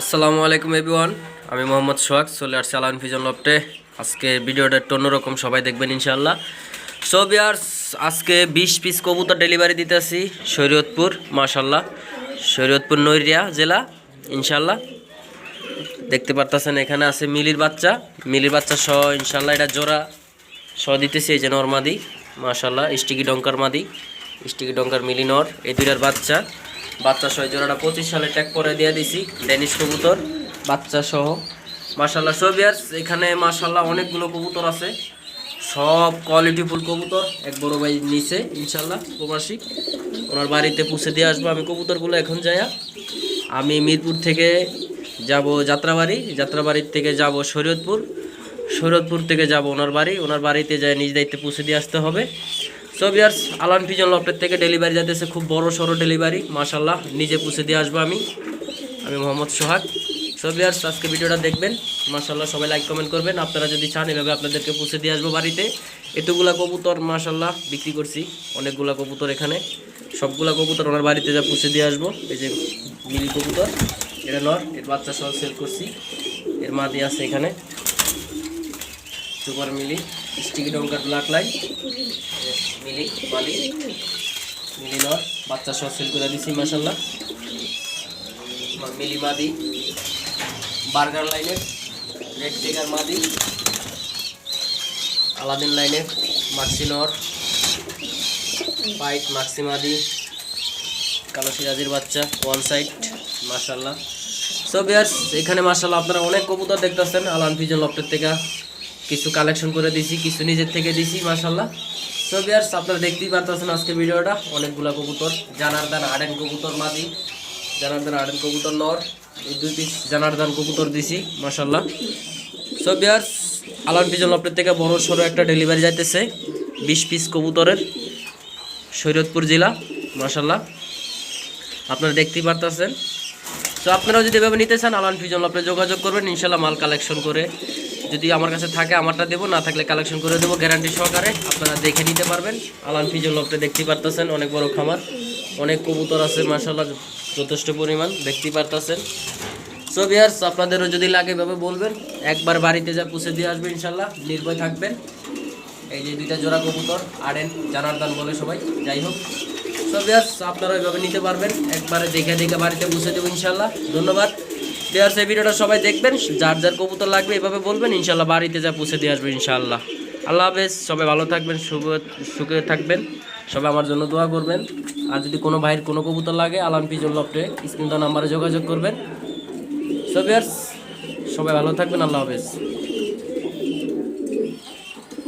আসসালামু আলাইকুম, এভরিওয়ান। আমি মোহাম্মদ সোহাগ, চলে আসছি আলান ফিজন লফটে। আজকে ভিডিওটা একটু অন্যরকম, সবাই দেখবেন ইনশাল্লাহ সো বিয়ার্স আজকে বিশ পিস কবুতর ডেলিভারি দিতেছি শরীয়তপুর মাশাল্লাহ শরীয়তপুর নৈরিয়া জেলা ইনশাল্লাহ দেখতে পারতেছেন, এখানে আছে মিলির বাচ্চা। মিলির বাচ্চা সহ ইনশাল্লাহ এটা জোড়া সহ দিতেছি, এই যে নর্মাদি মাশাল্লাহ স্টিকি ডঙ্কার মাদি, স্টিকি ডঙ্কার মিলি নর, এই দুইটার বাচ্চা। বাচ্চা সহ জোড়াটা পঁচিশ সালে ট্যাগ করে দিয়ে দিছি ডেনিশ কবুতর, বাচ্চা সহ। মাশাল্লাহ সোভিয়ার্স এখানে মাশাল্লাহ অনেকগুলো কবুতর আছে। সব কোয়ালিটিফুল কবুতর, এক বড় ভাই নিচে ইনশাল্লাহ প্রবাসী। ওনার বাড়িতে পুষে দিয়ে আসব আমি কবুতরগুলো এখন যাইয়া আমি মিরপুর থেকে যাব যাত্রাবাড়ি, যাত্রাবাড়ির থেকে যাব শরীয়তপুর। শরীয়তপুর থেকে যাব ওনার বাড়ি, ওনার বাড়িতে যায় নিজ দায়িত্বে পৌঁছে দিয়ে আসতে হবে। সো বিয়ার্স আলান ফিজন লফটের থেকে ডেলিভারি যাতেছে খুব বড় সড়ো ডেলিভারি মাশাল্লাহ নিজে পৌঁছে দিয়ে আসব আমি। আমি মোহাম্মদ সোহাগ। সো বিয়ার্স আজকে ভিডিওটা দেখবেন। মাশাল্লাহ সবাই লাইক কমেন্ট করবেন। আপনারা যদি চান, এভাবে আপনাদেরকে পৌঁছে দিয়ে আসব বাড়িতে। এতগুলা কবুতর মাশাল্লাহ বিক্রি করছি। অনেকগুলা কবুতর এখানে। সবগুলা কবুতর ওনার বাড়িতে যা পৌঁছে দিয়ে আসব। এই যে মিলি কবুতর, এটা নর, এর বাচ্চা সহ সেল করছি। এর মা দিয়ে আছে এখানে। সুপার মিলি। স্টিকি ডঙ্কার ব্ল্যাক লাইট মিলি মালি মিলি নর বাচ্চা সহ সেল করে দিছি মাসাল্লাহ মিলি মাদি। বার্গার লাইনের রেড টিগার মাদি। আলাদিন লাইনের পাইট মাক্সি মাদি। কালো সিরাজির বাচ্চা, ওয়ান সাইড, মাশাল্লাহ। সো বিয়ার্স এখানে মাশাল্লাহ আপনারা অনেক কবুতর দেখতেছেন, আলান ফিজন লফটের থেকে। কিছু কালেকশন করে দিছি, কিছু নিজের থেকে দিছি মাশাল্লাহ সো বিয়ার্স আপনারা দেখতেই পারতেছেন আজকে ভিডিওটা। অনেকগুলা কবুতর, জানারদান আড়েন কবুতর মাদি জানারদান আড়েন কবুতর নর, এই দুই পিস জানারদান কবুতর দিছি মাশাল্লাহ সো বিয়ার্স আলান ফিজন লফটের থেকে বড় সড়ো একটা ডেলিভারি যাইতেছে, বিশ পিস কবুতরের শরীয়তপুর জেলা মাশাল্লাহ আপনারা দেখতেই পারতেছেন। তো আপনারাও যদি এভাবে নিতে চান, আলান ফিজন আপনি যোগাযোগ করবেন ইনশাল্লাহ মাল কালেকশন করে যদি আমার কাছে থাকে, আমারটা দেবো। না থাকলে কালেকশন করে দেবো গ্যারান্টি সহকারে। আপনারা দেখে নিতে পারবেন। আলান ফিজন লপটে দেখতে পারতেছেন, অনেক বড় খামার। অনেক কবুতর আছে মাসাল্লাহ যথেষ্ট পরিমাণ, দেখতে পারতেছেন। সো বিয়ার্স আপনাদেরও যদি লাগে এভাবে বলবেন, একবার বাড়িতে যা পুষে দিয়ে আসবেন ইনশাল্লাহ নির্ভয় থাকবেন। এই যে দুইটা জোড়া কবুতর আড়েন জানার দান বলে সবাই, যাই হোক। সো বিয়ার্স আপনারা ওইভাবে নিতে পারবেন, একবারে দেখে দেখে বাড়িতে পুষে দেবো ইনশাল্লাহ ধন্যবাদ। বিয়ার্স এই ভিডিওটা সবাই দেখবেন। যার যার কবুতর লাগবে এভাবে বলবেন, ইনশাল্লাহ বাড়িতে যা পুষে দিয়ে আসবেন ইনশাল্লাহ। আল্লাহ হাফেজ, সবাই ভালো থাকবেন, সুখ, সুখে থাকবেন। সবাই আমার জন্য দোয়া করবেন। আর যদি কোনো ভাইয়ের কোনো কবুতর লাগে, আলাম পিজন লফটে, স্ক্রিন নাম্বারে যোগাযোগ করবেন। সবিয়ার্স সবাই ভালো থাকবেন, আল্লাহ হাফেজ।